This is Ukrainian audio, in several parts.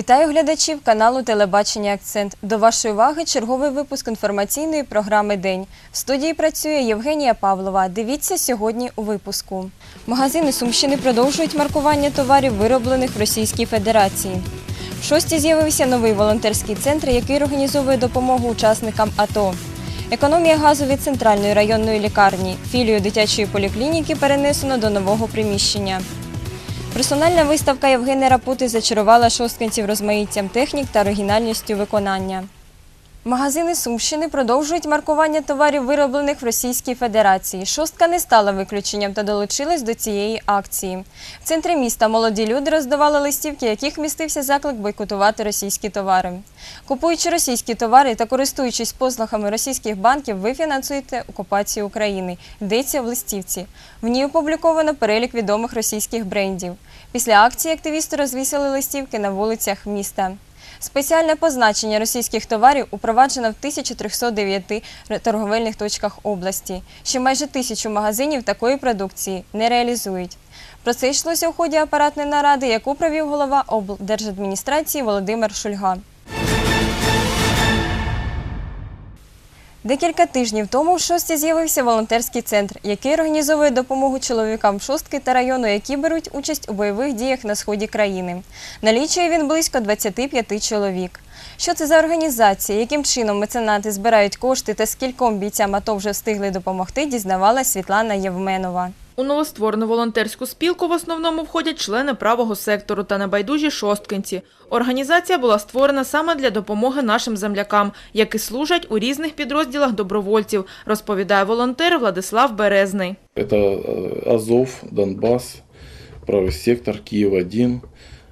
Вітаю глядачів каналу Телебачення Акцент. До вашої уваги черговий випуск інформаційної програми День. В студії працює Євгенія Павлова. Дивіться сьогодні у випуску. Магазини Сумщини продовжують маркування товарів, вироблених в Російській Федерації. В шості з'явився новий волонтерський центр, який організовує допомогу учасникам АТО. Економія газу від центральної районної лікарні. Філію дитячої поліклініки перенесено до нового приміщення. Персональна виставка Євгена Рапути зачарувала шосткинців розмаїттям технік та оригінальністю виконання. Магазини Сумщини продовжують маркування товарів, вироблених в Російській Федерації. Шостка не стала виключенням та долучилась до цієї акції. В центрі міста молоді люди роздавали листівки, яких містився заклик бойкотувати російські товари. Купуючи російські товари та користуючись послугами російських банків, ви фінансуєте окупацію України. Йдеться в листівці. В ній опубліковано перелік відомих російських брендів. Після акції активісти розвісили листівки на вулицях міста. Спеціальне позначення російських товарів упроваджено в 1309 торговельних точках області. Ще майже тисячу магазинів такої продукції не реалізують. Про це йшлося у ході апаратної наради, яку провів голова облдержадміністрації Володимир Шульга. Декілька тижнів тому в шості з'явився волонтерський центр, який організовує допомогу чоловікам шостки та району, які беруть участь у бойових діях на сході країни. Налічує він близько 25 чоловік. Що це за організація, яким чином меценати збирають кошти та скільком бійцям АТО вже встигли допомогти, дізнавалась Світлана Євменова. У новостворену волонтерську спілку в основному входять члени правого сектору та небайдужі шосткинці. Організація була створена саме для допомоги нашим землякам, які служать у різних підрозділах добровольців, розповідає волонтер Владислав Березний. Это э, Азов, Донбасс, правый сектор, Киев-1,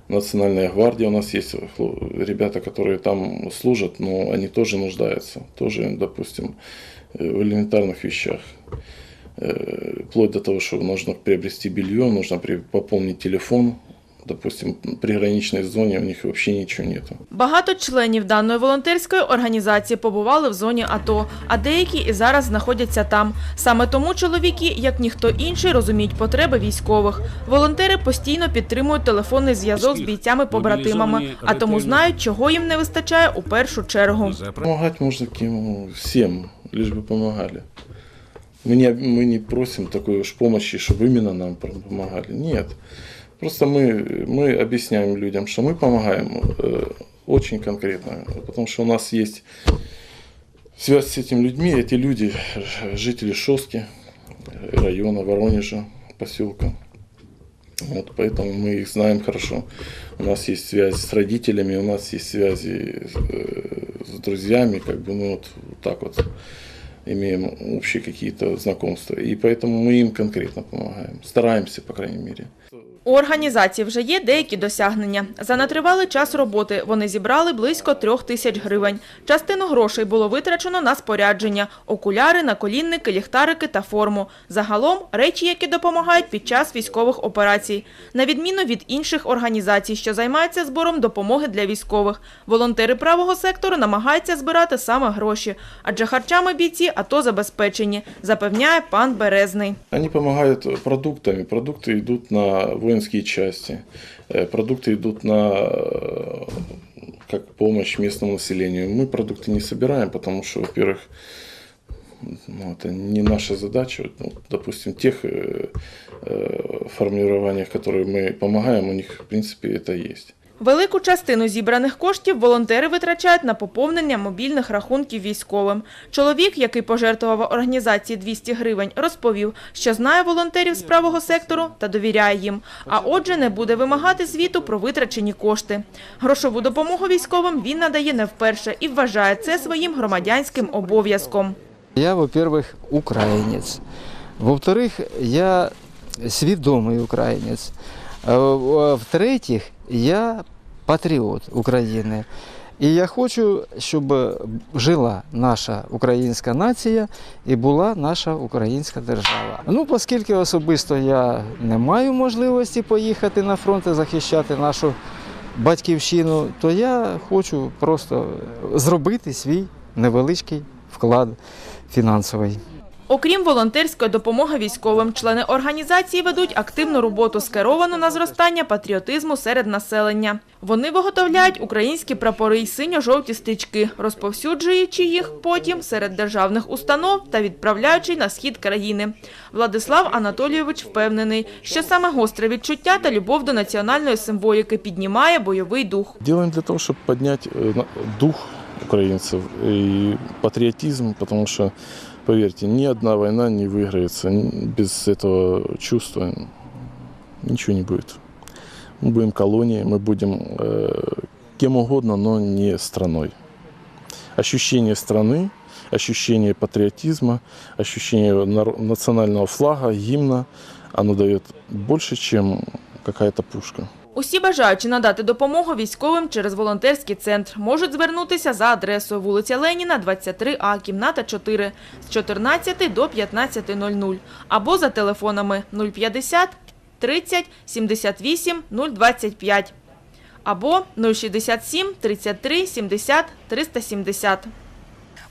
Национальная гвардия. У нас есть хло- ребята, которые там служат, но они тоже нуждаются. Тоже, допустим, э, в элементарных вещах. Э, Вплоть до того, что нужно приобрести белье, нужно при- пополнить телефон. Допустим, в приграничной зоне у них вообще ничего нету. Багато членів даної волонтерської організації побували в зоні АТО, а деякі і зараз знаходяться там. Саме тому чоловіки, як ніхто інший, розуміють потреби військових. Волонтери постійно підтримують телефонний зв'язок з бійцями-побратимами, а тому знають, чого їм не вистачає у першу чергу. Помогать можно кем всем, лишь бы помогали. Мы не, мы не просим такой уж помощи, чтобы именно нам помогали. Нет. Просто мы, мы объясняем людям, что мы помогаем э, очень конкретно. Потому что у нас есть связь с этими людьми. Эти люди жители Шостки, э, района Воронежа, поселка. Вот, поэтому мы их знаем хорошо. У нас есть связь с родителями, у нас есть связи э, с друзьями, как бы, ну вот, вот так вот имеем общие какие-то знакомства. И поэтому мы им конкретно помогаем. Стараемся, по крайней мере. У організації вже є деякі досягнення. За нетривалий час роботи вони зібрали близько трьох тисяч гривень. Частину грошей було витрачено на спорядження – окуляри, наколінники, ліхтарики та форму. Загалом – речі, які допомагають під час військових операцій. На відміну від інших організацій, що займаються збором допомоги для військових, волонтери правого сектору намагаються збирати саме гроші, адже харчами бійці АТО забезпечені, запевняє пан Березний. Они помогают продуктами. Продукты идут на воинские части. Э, Продукты идут на э, как помощь местному населению. Мы продукты не собираем, потому что, во-первых, ну, это не наша задача. Ну, допустим, тех э, э, формированиях, которые мы помогаем, у них, в принципе, это есть. Велику частину зібраних коштів волонтери витрачають на поповнення мобільних рахунків військовим. Чоловік, який пожертвував організації 200 гривень, розповів, що знає волонтерів з правого сектору та довіряє їм, а отже не буде вимагати звіту про витрачені кошти. Грошову допомогу військовим він надає не вперше і вважає це своїм громадянським обов'язком. Я, во-первых, украинец. Во-вторых, я свідомий українець. А в- В-третіх, я патріот України. І я хочу, щоб жила наша українська нація і була наша українська держава. Ну, оскільки особисто я не маю можливості поїхати на фронт і захищати нашу батьківщину, то я хочу просто зробити свій невеличкий вклад фінансовий. Окрім волонтерської допомоги військовим, члени організації ведуть активну роботу, скеровану на зростання патріотизму серед населення. Вони виготовляють українські прапори й синьо-жовті стрічки, розповсюджуючи їх потім серед державних установ та відправляючи на схід країни. Владислав Анатолійович впевнений, що саме гостре відчуття та любов до національної символіки піднімає бойовий дух. Делаем для того, поднять э, на- дух украинцев и патриотизм, потому что, поверьте, ни одна война не выиграется н- без этого чувства. Ничего не будет. Мы будем колонией, мы будем э, кем угодно, но не страной. Ощущение страны, ощущение патриотизма, ощущение нар- национального флага, гимна, оно дает больше, чем какая-то пушка. Усі бажаючі надати допомогу військовим через волонтерський центр можуть звернутися за адресою вулиця Леніна, 23А, кімната 4 з 14 до 15.00 або за телефонами 050 30 78 025 або 067 33 70 370.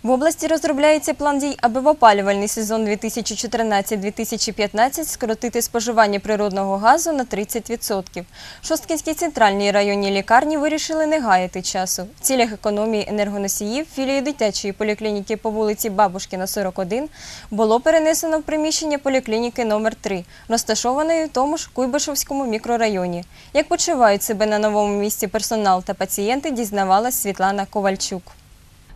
В області розробляється план дій, аби в опалювальний сезон 2014-2015 скоротити споживання природного газу на 30%. В Шосткінській центральній районній лікарні вирішили не гаяти часу. В цілях економії енергоносіїв філію дитячої поліклініки по вулиці Бабушкіна, 41 було перенесено в приміщення поліклініки номер 3 розташованої в тому ж Куйбишевському мікрорайоні. Як почувають себе на новому місці персонал та пацієнти, дізнавалась Світлана Ковальчук.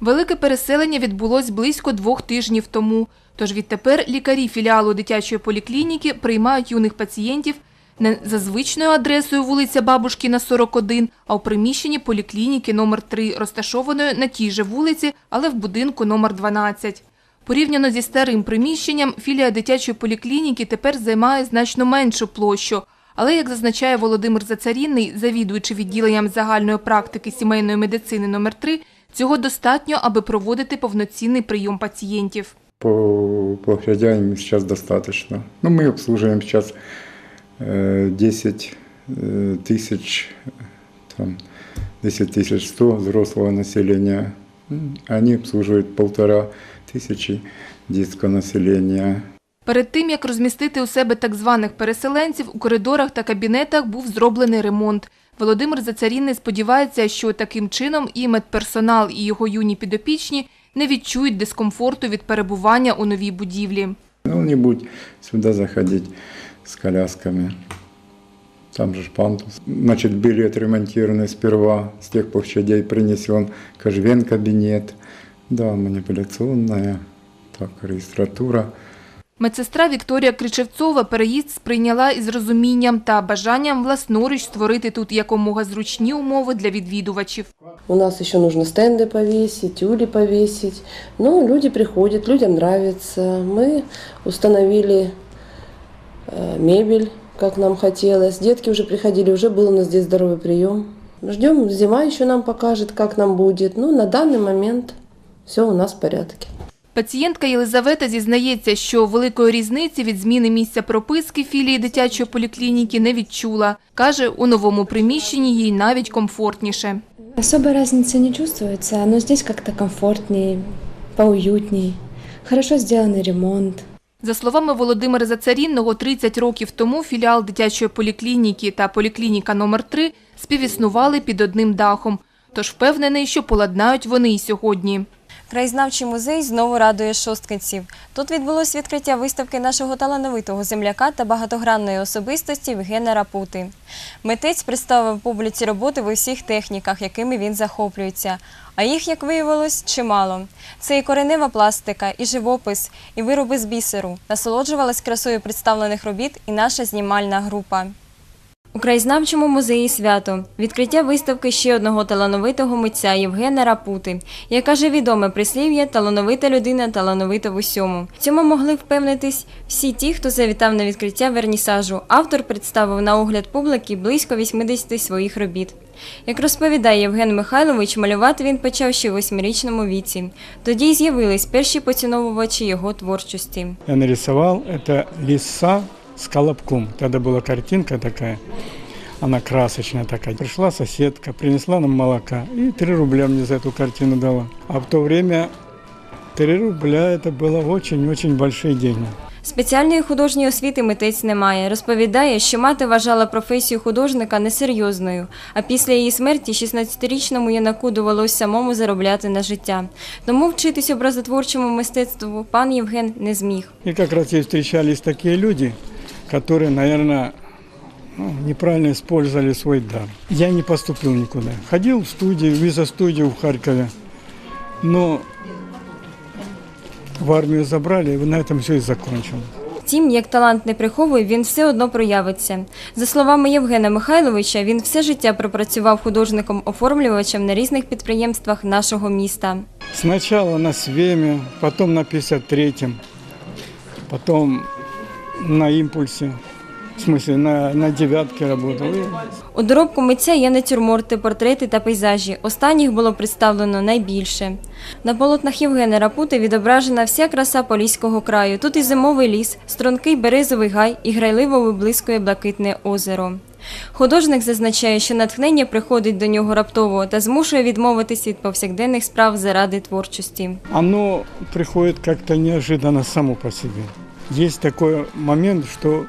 Велике переселення відбулось близько двох тижнів тому. Тож відтепер лікарі філіалу дитячої поліклініки приймають юних пацієнтів не за звичною адресою вулиця Бабушкіна, 41, а у приміщенні поліклініки номер 3 розташованої на тій же вулиці, але в будинку номер 12. Порівняно зі старим приміщенням, філія дитячої поліклініки тепер займає значно меншу площу. Але, як зазначає Володимир Зацарінний, завідуючи відділенням загальної практики сімейної медицини номер 3 цього достатньо, аби проводити повноцінний прийом пацієнтів. По площадям сейчас достаточно. Ну, мы обслуживаем сейчас э, 10 э, тысяч, там, 10 тысяч 100 взрослого населения. М, Они обслуживают полтора тысячи детского населения. Перед тим, як розмістити у себе так званих переселенців, у коридорах та кабінетах був зроблений ремонт. Володимир Зацарінний сподівається, що таким чином і медперсонал, і його юні підопічні не відчують дискомфорту від перебування у новій будівлі. Ну, не будь сюда заходить с колясками. Там же ж пандус. Значит, были отремонтированы сперва, с тех площадей принесен кожвен кабинет, да, манипуляционная, так, регистратура. Медсестра Вікторія Кричевцова переїзд сприйняла із розумінням та бажанням власноруч створити тут якомога зручні умови для відвідувачів. У нас еще нужно стенды повесить, тюли повесить. Но люди приходят, людям нравится. Мы установили э, мебель, как нам хотелось. Детки уже приходили, уже был у нас здесь здоровый прием. Ждем, зима еще нам покажет, как нам будет. Ну, на данный момент все у нас в порядке. Пацієнтка Єлизавета зізнається, що великої різниці від зміни місця прописки філії дитячої поліклініки не відчула. Каже, у новому приміщенні їй навіть комфортніше. Особой разницы не чувствуется, но здесь как-то комфортней, поуютней. Хорошо сделанный ремонт. За словами Володимира Зацарінного, 30 років тому філіал дитячої поліклініки та поліклініка номер 3 співіснували під одним дахом. Тож впевнений, що поладнають вони й сьогодні. Краєзнавчий музей знову радує шосткинців. Тут відбулось відкриття виставки нашого талановитого земляка та багатогранної особистості Євгена Рапути. Митець представив публіці роботи в усіх техніках, якими він захоплюється. А їх, як виявилось, чимало. Це і коренева пластика, і живопис, і вироби з бісеру. Насолоджувалась красою представлених робіт і наша знімальна група. У краєзнавчому музеї свято відкриття виставки ще одного талановитого митця Євгена Рапути, як каже відоме прислів'я талановита людина талановита в усьому. Цьому могли впевнитись всі ті, хто завітав на відкриття вернісажу. Автор представив на огляд публіки близько 80 своїх робіт. Як розповідає Євген Михайлович, малювати він почав ще в восьмирічному віці. Тоді й з'явились перші поціновувачі його творчості. Я нарисовал это лиса с колобком. Тогда была картинка такая, она красочная такая. Пришла соседка, принесла нам молока и 3 рубля мне за эту картину дала. А в то время 3 рубля это было очень-очень большие деньги. Спеціальної художньої освіти митець не має. Розповідає, що мати вважала професію художника несерйозною, а після її смерті 16-річному юнаку довелось самому заробляти на життя. Тому вчитись образотворчому мистецтву пан Євген не зміг. И как раз и встречались такие люди, которые, наверное, ну, неправильно использовали свой дар. Я не поступил никуда. Ходил в студию, виза-студию в Харькове, но в армию забрали, и на этом все и закончилось. Втім, як талант не приховує, він все одно проявиться. За словами Євгена Михайловича, він все життя пропрацював художником-оформлювачем на різних підприємствах нашого міста. Сначала на Свеме, потом на 53-м, потом на импульсе, в смысле на, на девятке работал. У доробку митця є натюрморти, портрети та пейзажі. Останніх було представлено найбільше. На полотнах Євгена Рапути відображена вся краса Поліського краю. Тут і зимовий ліс, стрункий березовий гай і грайливо виблискує блакитне озеро. Художник зазначає, що натхнення приходить до нього раптово та змушує відмовитись від повсякденних справ заради творчості. оно приходит как-то неожиданно само по себе. Есть такой момент, что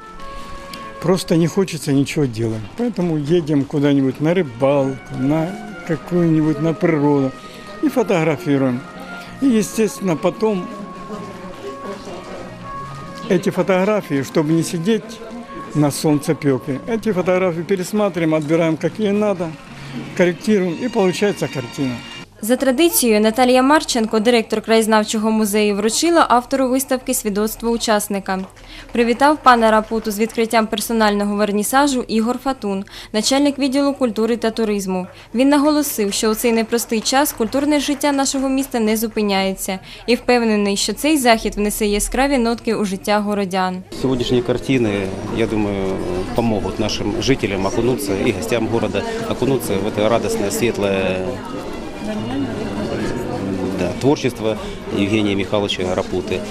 просто не хочется ничего делать. Поэтому едем куда-нибудь на рыбалку, на какую-нибудь на природу и фотографируем. И, естественно, потом эти фотографии, чтобы не сидеть на солнцепеке, эти фотографии пересматриваем, отбираем какие надо, корректируем и получается картина. За традицією, Наталія Марченко, директор краєзнавчого музею, вручила автору виставки свідоцтво учасника. Привітав пана Рапуту з відкриттям персонального вернісажу Ігор Фатун, начальник відділу культури та туризму. Він наголосив, що у цей непростий час культурне життя нашого міста не зупиняється і впевнений, що цей захід внесе яскраві нотки у життя городян. Сегодняшние картины, я думаю, помогут нашим жителям окунуться и гостям города окунуться в это радостное, светлое да, творчество Евгения Михайловича Рапуты.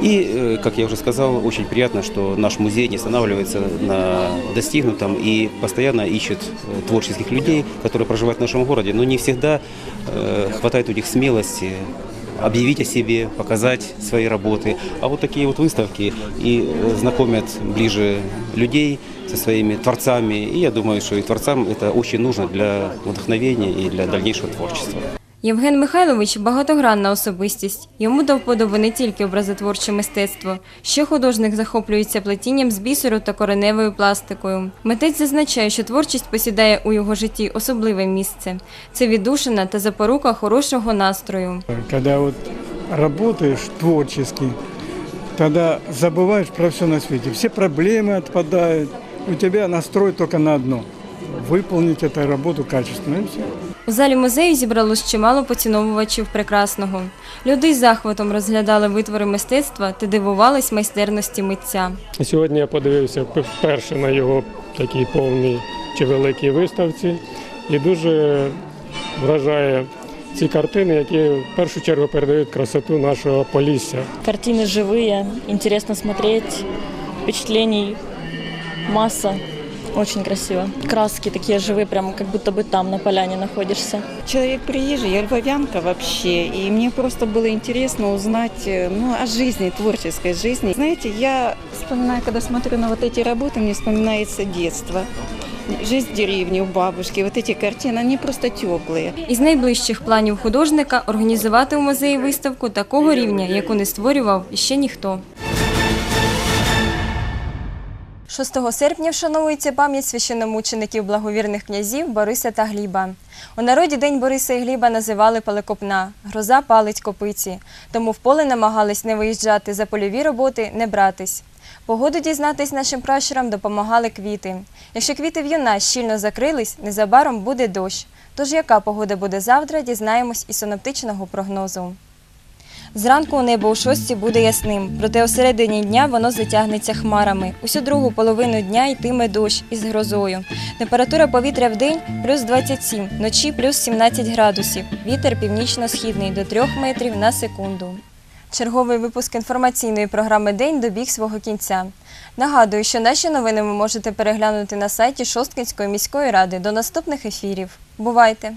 И, э, как я уже сказал, очень приятно, что наш музей не останавливается на достигнутом и постоянно ищет э, творческих людей, которые проживают в нашем городе, но не всегда э, хватает у них смелости объявить о себе, показать свои работы. А вот такие вот выставки и э, знакомят ближе людей со своими творцами. И я думаю, что и творцам это очень нужно для вдохновения и для дальнейшего творчества. Євген Михайлович багатогранна особистість. Йому до вподоби не тільки образотворче мистецтво. Ще художник захоплюється плетінням з бісеру та кореневою пластикою. Митець зазначає, що творчість посідає у його житті особливе місце. Це віддушина та запорука хорошого настрою. Когда вот работаешь творчески, тогда забываешь про все на свете. Все проблемы отпадают. У тебя настрой только на одно – выполнить эту работу качественно. У залі музею зібралось чимало поціновувачів прекрасного. Люди з захватом розглядали витвори мистецтва та дивувались майстерності митця. Сьогодні я подивився вперше на його такій повній чи великій виставці і дуже вражає ці картини, які в першу чергу передають красоту нашого Полісся. Картины живые, интересно смотреть, впечатлений масса. Очень красиво. Краски такие живые, прям как будто бы там на поляне находишься. Человек приезжий, я львовянка вообще, и мне просто было интересно узнать э, ну, о жизни, творческой жизни. Знаете, я вспоминаю, когда смотрю на вот эти работы, мне вспоминается детство. Жизнь в деревне у бабушки, вот эти картины, они просто теплые. Із найближчих планів художника організувати у музеї виставку такого рівня, яку не створював ще ніхто. 6 серпня вшановується пам'ять священномучеників благовірних князів Бориса та Гліба. У народі День Бориса і Гліба називали Палекопна, гроза палить копиці, тому в поле намагались не виїжджати, за польові роботи не братись. Погоду дізнатись нашим пращурам допомагали квіти. Якщо квіти в'юна щільно закрились, незабаром буде дощ. Тож яка погода буде завтра, дізнаємось із синоптичного прогнозу. Зранку небо у шості буде ясним, проте у середині дня воно затягнеться хмарами. Усю другу половину дня йтиме дощ із грозою. Температура повітря в день плюс 27, вночі плюс 17 градусів. Вітер північно-східний до 3 метрів на секунду. Черговий випуск інформаційної програми День добіг свого кінця. Нагадую, що наші новини ви можете переглянути на сайті Шосткинської міської ради до наступних ефірів. Бувайте!